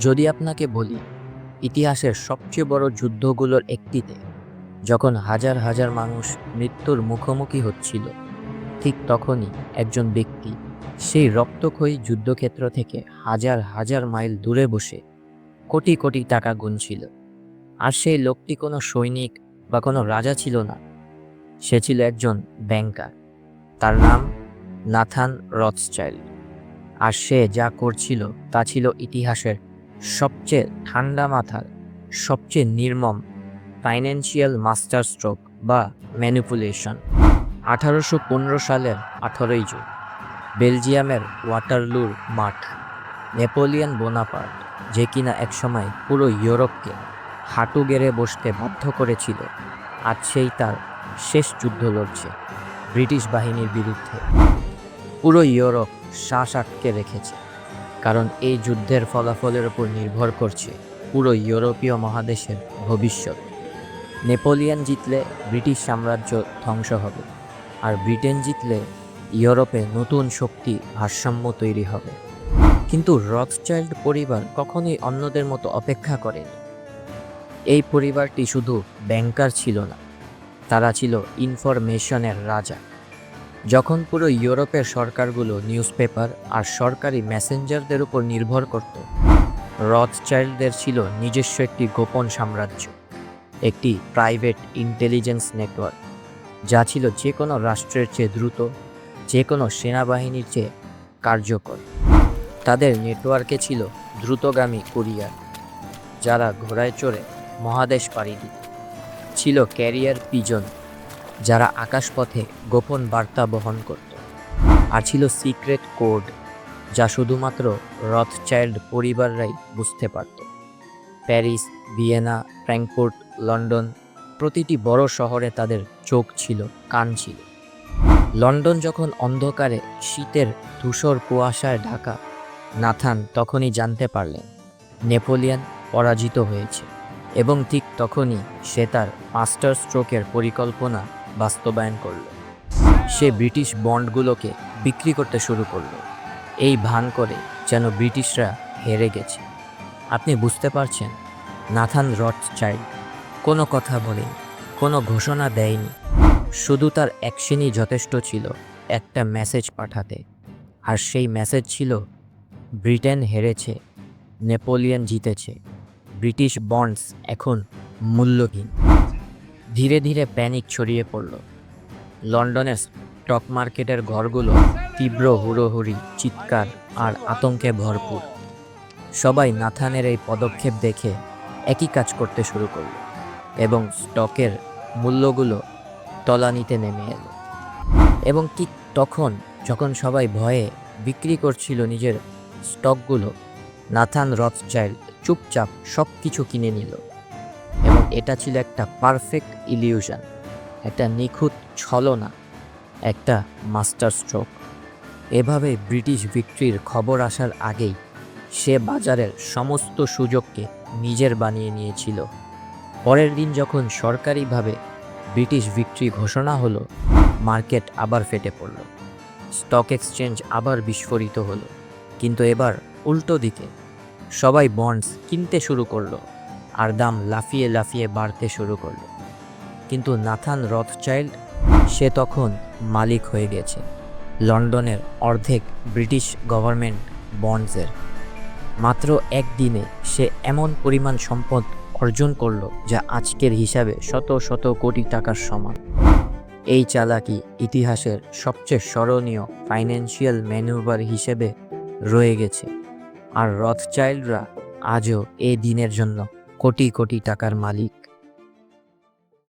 যদি আপনাকে বলি, ইতিহাসের সবচেয়ে বড় যুদ্ধগুলোর একটিতে, যখন হাজার হাজার মানুষ মৃত্যুর মুখোমুখি হচ্ছিল, ঠিক তখনই একজন ব্যক্তি সেই রক্তক্ষয়ী যুদ্ধক্ষেত্র থেকে হাজার হাজার মাইল দূরে বসে কোটি কোটি টাকা গুনছিল। আর সেই লোকটি কোনো সৈনিক বা কোনো রাজা ছিল না। সে ছিল একজন ব্যাংকার। তার নাম নাথান রথস্টাইল। আর সে যা করছিল তা ছিল ইতিহাসের সবচেয়ে ঠান্ডা মাথার, সবচেয়ে নির্মম ফাইন্যান্সিয়াল মাস্টার স্ট্রোক বা ম্যানিপুলেশন আঠারোশো পনেরো সালের আঠারোই জুন, বেলজিয়ামের ওয়াটারলুর মাঠ, নেপোলিয়ান বোনাপার্ট, যে কিনা একসময় পুরো ইউরোপকে হাঁটু গেড়ে বসতে বাধ্য করেছিল, আজ সেই তার শেষ যুদ্ধ লড়ছে ব্রিটিশ বাহিনীর বিরুদ্ধে। পুরো ইউরোপ শ্বাস আটকে রেখেছে। কারণ এই যুদ্ধের ফলাফলের উপর নির্ভর করছে পুরো ইউরোপীয় মহাদেশের ভবিষ্যৎ। নেপোলিয়ান জিতলে ব্রিটিশ সাম্রাজ্য ধ্বংস হবে, আর ব্রিটেন জিতলে ইউরোপে নতুন শক্তি ভারসাম্য তৈরি হবে। কিন্তু রথচাইল্ড পরিবার কখনোই অন্যদের মতো অপেক্ষা করেনি। এই পরিবারটি শুধু ব্যাংকার ছিল না, তারা ছিল ইনফরমেশনের রাজা। যখন পুরো ইউরোপের সরকারগুলো নিউজপেপার আর সরকারি মেসেঞ্জারদের উপর নির্ভর করত, রথচাইল্ডদের ছিল নিজস্ব একটি গোপন সাম্রাজ্য, একটি প্রাইভেট ইন্টেলিজেন্স নেটওয়ার্ক, যা ছিল যে কোনো রাষ্ট্রের চেয়ে দ্রুত, যে কোনো সেনাবাহিনীর চেয়ে কার্যকর। তাদের নেটওয়ার্কে ছিল দ্রুতগামী কুরিয়ার, যারা ঘোড়ায় চড়ে মহাদেশ পাড়ি দিত। ছিল ক্যারিয়ার পিজন। যারা আকাশপথে গোপন বার্তা বহন করত। আর ছিল সিক্রেট কোড, যা শুধুমাত্র রথচাইল্ড পরিবাররাই বুঝতে পারত। প্যারিস, ভিয়েনা, ফ্র্যাঙ্কফুর্ট, লন্ডন, প্রতিটি বড় শহরে তাদের চোখ ছিল, কান ছিল। লন্ডন যখন অন্ধকারে শীতের ধূসর কুয়াশায় ঢাকা, নাথান তখনই জানতে পারলেন, নেপোলিয়ান পরাজিত হয়েছে। এবং ঠিক তখনই সে তার মাস্টার স্ট্রোকের পরিকল্পনা বাস্তবায়ন করল। সে ব্রিটিশ বন্ডগুলোকে বিক্রি করতে শুরু করল। এই ভান করে যেন ব্রিটিশরা হেরে গেছে। আপনি বুঝতে পারছেন, নাথান রথ চাইল্ড কোনো কথা বলেনি, কোনো ঘোষণা দেয়নি। শুধু তার অ্যাকশনই যথেষ্ট ছিল একটা মেসেজ পাঠাতে। আর সেই মেসেজ ছিল, ব্রিটেন হেরেছে, নেপোলিয়ন জিতেছে, ব্রিটিশ বন্ডস এখন মূল্যহীন। ধীরে ধীরে প্যানিক ছড়িয়ে পড়ল। লন্ডনের স্টক মার্কেটের ঘরগুলো তীব্র হুড়োহুড়ি, চিৎকার আর আতঙ্কে ভরপুর। সবাই নাথানের এই পদক্ষেপ দেখে একই কাজ করতে শুরু করল এবং স্টকের মূল্যগুলো তলানিতে নেমে এলো। এবং ঠিক তখন যখন সবাই ভয়ে বিক্রি করছিল নিজের স্টকগুলো, নাথান রথচাইল্ড চুপচাপ সব কিছু কিনে নিল। এটা ছিল একটা পারফেক্ট ইলিউশন একটা নিখুঁত ছলনা, একটা মাস্টার স্ট্রোক এভাবে ব্রিটিশ ভিক্টরির খবর আসার আগেই সে বাজারের সমস্ত সুযোগকে নিজের বানিয়ে নিয়েছিল। পরের দিন যখন সরকারিভাবে ব্রিটিশ ভিক্টরি ঘোষণা হলো, মার্কেট আবার ফেটে পড়ল। স্টক এক্সচেঞ্জ আবার বিস্ফোরিত হলো। কিন্তু এবার উল্টো দিকে সবাই বন্ডস কিনতে শুরু করল। আর দাম লাফিয়ে লাফিয়ে বাড়তে শুরু করল। কিন্তু নাথান রথচাইল্ড সে তখন মালিক হয়ে গেছে লন্ডনের অর্ধেক ব্রিটিশ গভর্নমেন্ট বন্ডসের। মাত্র একদিনে সে এমন পরিমাণ সম্পদ অর্জন করল যা আজকের হিসাবে শত শত কোটি টাকার সমান। এই চালাকি ইতিহাসের সবচেয়ে স্মরণীয় ফাইন্যান্সিয়াল ম্যানুভার হিসেবে রয়ে গেছে। আর রথচাইল্ডরা আজও এই দিনের জন্য কোটি কোটি টাকার মালিক।